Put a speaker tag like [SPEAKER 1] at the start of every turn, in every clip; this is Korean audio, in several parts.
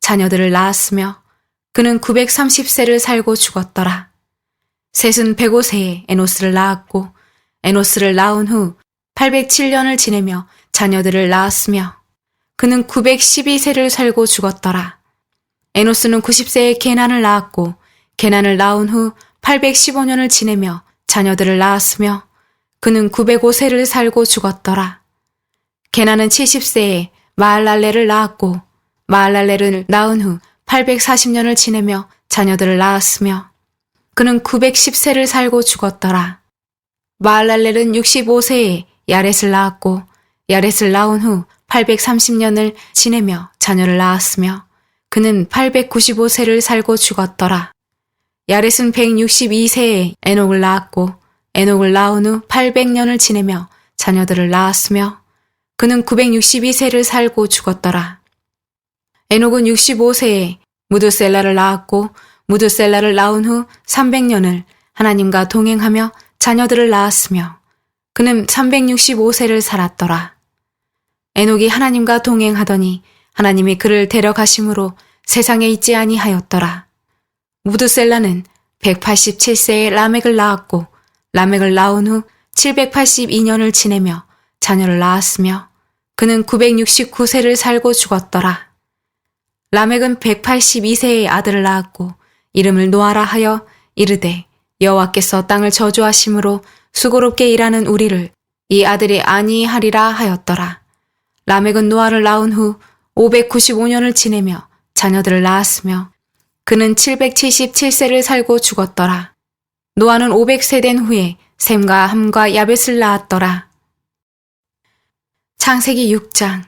[SPEAKER 1] 자녀들을 낳았으며 그는 930세를 살고 죽었더라. 셋은 105세에 에노스를 낳았고 에노스를 낳은 후 807년을 지내며 자녀들을 낳았으며 그는 912세를 살고 죽었더라. 에노스는 90세에 게난을 낳았고 게난을 낳은 후 815년을 지내며 자녀들을 낳았으며 그는 905세를 살고 죽었더라. 게난은 70세에 마알랄레를 낳았고 마알랄레를 낳은 후 840년을 지내며 자녀들을 낳았으며 그는 910세를 살고 죽었더라. 마알랄렐은 65세에 야렛을 낳았고 야렛을 낳은 후 830년을 지내며 자녀를 낳았으며 그는 895세를 살고 죽었더라. 야렛은 162세에 에녹을 낳았고 에녹을 낳은 후 800년을 지내며 자녀들을 낳았으며 그는 962세를 살고 죽었더라. 에녹은 65세에 무드셀라를 낳았고 무드셀라를 낳은 후 300년을 하나님과 동행하며 자녀들을 낳았으며 그는 365세를 살았더라. 에녹이 하나님과 동행하더니 하나님이 그를 데려가심으로 세상에 있지 아니하였더라. 무드셀라는 187세에 라멕을 낳았고 라멕을 낳은 후 782년을 지내며 자녀를 낳았으며 그는 969세를 살고 죽었더라. 라멕은 182세의 아들을 낳았고 이름을 노아라 하여 이르되 여호와께서 땅을 저주하심으로 수고롭게 일하는 우리를 이 아들이 아니하리라 하였더라. 라멕은 노아를 낳은 후 595년을 지내며 자녀들을 낳았으며 그는 777세를 살고 죽었더라. 노아는 500세 된 후에 샘과 함과 야벳을 낳았더라. 창세기 6장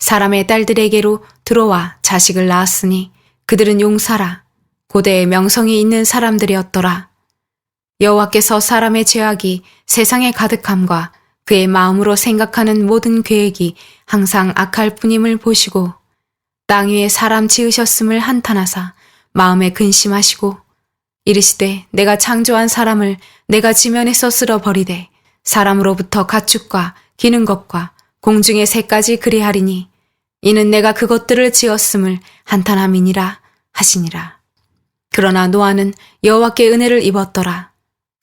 [SPEAKER 1] 사람의 딸들에게로 들어와 자식을 낳았으니 그들은 용사라 고대의 명성이 있는 사람들이었더라. 여호와께서 사람의 죄악이 세상에 가득함과 그의 마음으로 생각하는 모든 계획이 항상 악할 뿐임을 보시고 땅 위에 사람 지으셨음을 한탄하사 마음에 근심하시고 이르시되 내가 창조한 사람을 내가 지면에서 쓸어버리되 사람으로부터 가축과 기는 것과 공중의 새까지 그리하리니 이는 내가 그것들을 지었음을 한탄함이니라 하시니라. 그러나 노아는 여호와께 은혜를 입었더라.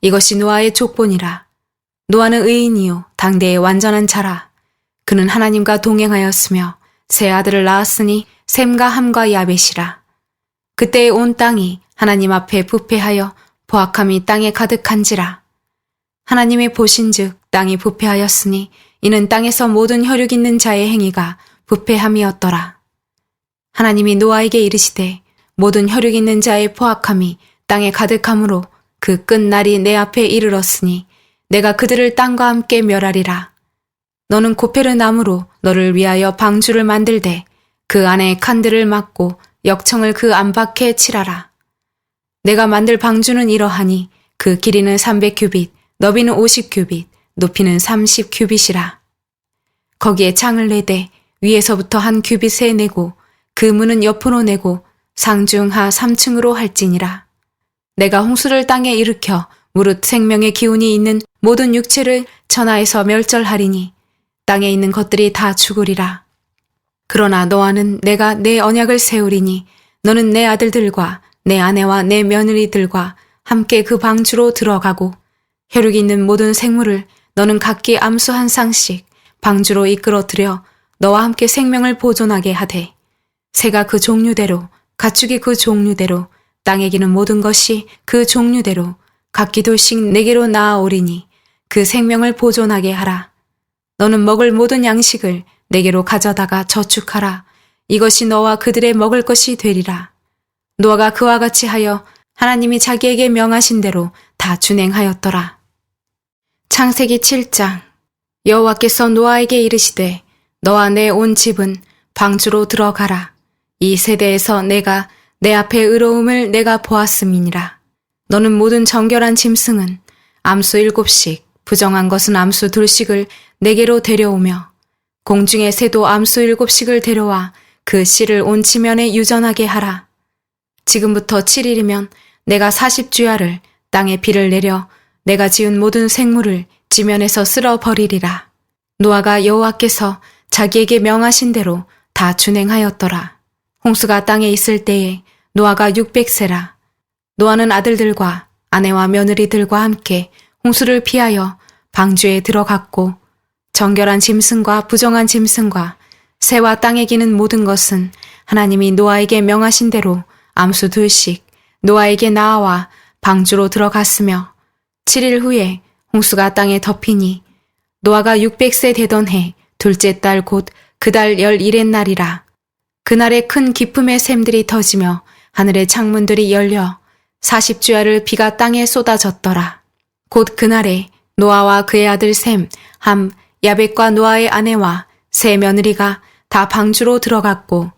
[SPEAKER 1] 이것이 노아의 족본이라. 노아는 의인이요 당대의 완전한 자라. 그는 하나님과 동행하였으며 세 아들을 낳았으니 샘과 함과 야벳이라. 그때의 온 땅이 하나님 앞에 부패하여 보악함이 땅에 가득한지라. 하나님이 보신즉 땅이 부패하였으니 이는 땅에서 모든 혈육 있는 자의 행위가 부패함이었더라. 하나님이 노아에게 이르시되 모든 혈육 있는 자의 포악함이 땅에 가득함으로 그 끝날이 내 앞에 이르렀으니 내가 그들을 땅과 함께 멸하리라. 너는 고페르 나무로 너를 위하여 방주를 만들되 그 안에 칸들을 막고 역청을 그 안팎에 칠하라. 내가 만들 방주는 이러하니 그 길이는 300규빗, 너비는 50규빗, 높이는 30규빗이라. 거기에 창을 내되 위에서부터 한 규빗에 내고 그 문은 옆으로 내고 상중하 3층으로 할지니라. 내가 홍수를 땅에 일으켜 무릇 생명의 기운이 있는 모든 육체를 천하에서 멸절하리니 땅에 있는 것들이 다 죽으리라. 그러나 너와는 내가 내 언약을 세우리니 너는 내 아들들과 내 아내와 내 며느리들과 함께 그 방주로 들어가고 혈육 있는 모든 생물을 너는 각기 암수 한 쌍씩 방주로 이끌어들여 너와 함께 생명을 보존하게 하되 새가 그 종류대로 가축이 그 종류대로 땅에 기는 모든 것이 그 종류대로 각기 둘씩 내게로 나아오리니 그 생명을 보존하게 하라. 너는 먹을 모든 양식을 내게로 가져다가 저축하라. 이것이 너와 그들의 먹을 것이 되리라. 노아가 그와 같이 하여 하나님이 자기에게 명하신 대로 다 준행하였더라. 창세기 7장 여호와께서 노아에게 이르시되 너와 내 온 집은 방주로 들어가라. 이 세대에서 내가 내 앞에 의로움을 내가 보았음이니라. 너는 모든 정결한 짐승은 암수 일곱씩, 부정한 것은 암수 둘씩을 내게로 데려오며 공중의 새도 암수 일곱씩을 데려와 그 씨를 온 지면에 유전하게 하라. 지금부터 7일이면 내가 40주야를 땅에 비를 내려 내가 지은 모든 생물을 지면에서 쓸어 버리리라. 노아가 여호와께서 자기에게 명하신 대로 다 준행하였더라. 홍수가 땅에 있을 때에 노아가 600세라. 노아는 아들들과 아내와 며느리들과 함께 홍수를 피하여 방주에 들어갔고 정결한 짐승과 부정한 짐승과 새와 땅에 기는 모든 것은 하나님이 노아에게 명하신 대로 암수 둘씩 노아에게 나아와 방주로 들어갔으며 7일 후에 홍수가 땅에 덮이니 노아가 600세 되던 해 둘째 달곧그달 열일의 날이라. 그날에 큰 기품의 샘들이 터지며 하늘의 창문들이 열려 40주야를 비가 땅에 쏟아졌더라. 곧 그날에 노아와 그의 아들 샘, 함, 야벳과 노아의 아내와 세 며느리가 다 방주로 들어갔고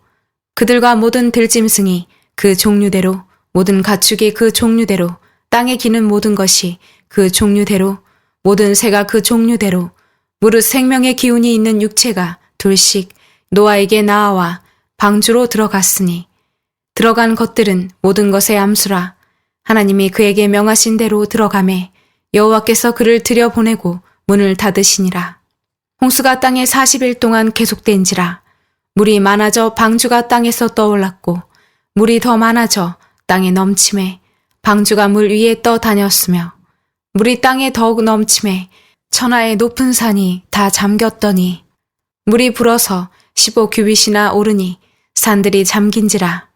[SPEAKER 1] 그들과 모든 들짐승이 그 종류대로 모든 가축이 그 종류대로 땅에 기는 모든 것이 그 종류대로 모든 새가 그 종류대로 무릇 생명의 기운이 있는 육체가 둘씩 노아에게 나아와 방주로 들어갔으니 들어간 것들은 모든 것의 암수라. 하나님이 그에게 명하신 대로 들어가매 여호와께서 그를 들여보내고 문을 닫으시니라. 홍수가 땅에 40일 동안 계속된지라. 물이 많아져 방주가 땅에서 떠올랐고 물이 더 많아져 땅에 넘침에 방주가 물 위에 떠 다녔으며 물이 땅에 더욱 넘침에 천하의 높은 산이 다 잠겼더니 물이 불어서 15규빗이나 오르니 산들이 잠긴지라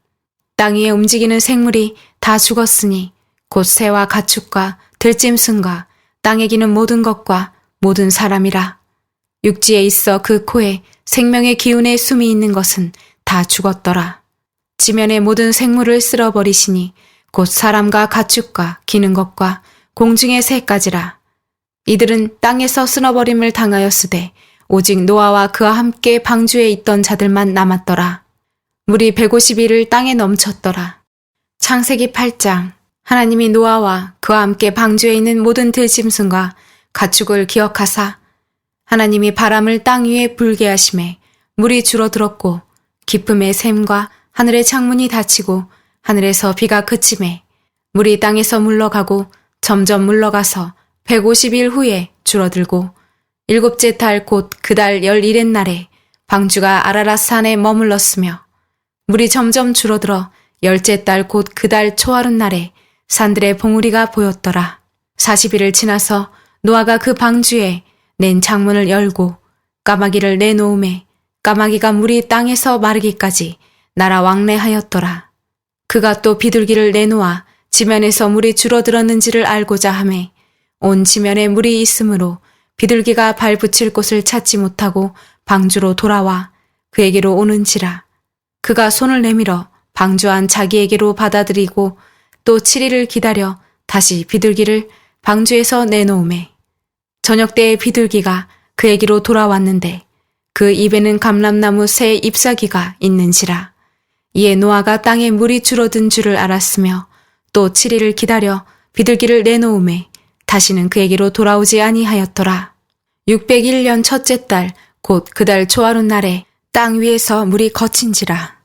[SPEAKER 1] 땅 위에 움직이는 생물이 다 죽었으니 곧 새와 가축과 들짐승과 땅에 기는 모든 것과 모든 사람이라 육지에 있어 그 코에 생명의 기운의 숨이 있는 것은 다 죽었더라. 지면의 모든 생물을 쓸어버리시니 곧 사람과 가축과 기는 것과 공중의 새까지라. 이들은 땅에서 쓸어버림을 당하였으되 오직 노아와 그와 함께 방주에 있던 자들만 남았더라. 물이 150일을 땅에 넘쳤더라. 창세기 8장 하나님이 노아와 그와 함께 방주에 있는 모든 들짐승과 가축을 기억하사 하나님이 바람을 땅 위에 불게 하심에 물이 줄어들었고 기쁨의 샘과 하늘의 창문이 닫히고 하늘에서 비가 그침에 물이 땅에서 물러가고 점점 물러가서 150일 후에 줄어들고 일곱째 달 곧 그달 열일의 날에 방주가 아라랏 산에 머물렀으며 물이 점점 줄어들어 열째 달 곧 그달 초하룻 날에 산들의 봉우리가 보였더라. 40일을 지나서 노아가 그 방주에 낸 창문을 열고 까마귀를 내놓음에 까마귀가 물이 땅에서 마르기까지 날아 왕래하였더라. 그가 또 비둘기를 내놓아 지면에서 물이 줄어들었는지를 알고자 하매 온 지면에 물이 있으므로 비둘기가 발 붙일 곳을 찾지 못하고 방주로 돌아와 그에게로 오는지라. 그가 손을 내밀어 방주 안 자기에게로 받아들이고 또 7일을 기다려 다시 비둘기를 방주에서 내놓음에 저녁 때에 비둘기가 그에게로 돌아왔는데 그 입에는 감람나무 새 잎사귀가 있는지라. 이에 노아가 땅에 물이 줄어든 줄을 알았으며 또 7일을 기다려 비둘기를 내놓음에 다시는 그에게로 돌아오지 아니하였더라. 601년 첫째 달 곧 그달 초하룻 날에 땅 위에서 물이 거친지라.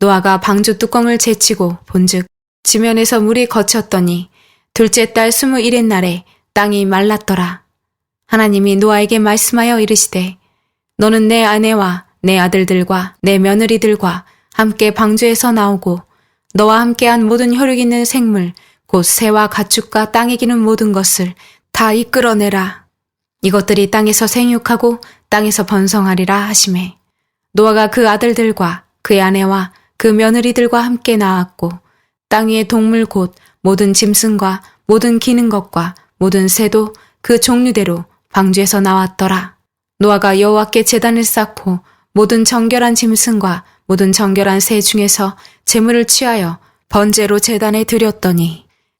[SPEAKER 1] 노아가 방주 뚜껑을 제치고 본즉 지면에서 물이 거쳤더니 둘째 달 스무일의 날에 땅이 말랐더라. 하나님이 노아에게 말씀하여 이르시되 너는 내 아내와 내 아들들과 내 며느리들과 함께 방주에서 나오고 너와 함께한 모든 혈육 있는 생물 곧 새와 가축과 땅에 기는 모든 것을 다 이끌어내라. 이것들이 땅에서 생육하고 땅에서 번성하리라 하심에 노아가 그 아들들과 그의 아내와 그 며느리들과 함께 나았고 땅 위의 동물 곧 모든 짐승과 모든 기는 것과 모든 새도 그 종류대로 방주에서 나왔더라. 노아가 여호와께 제단을 쌓고 모든 정결한 짐승과 모든 정결한 새 중에서 제물을 취하여 번제로 제단에 드렸더니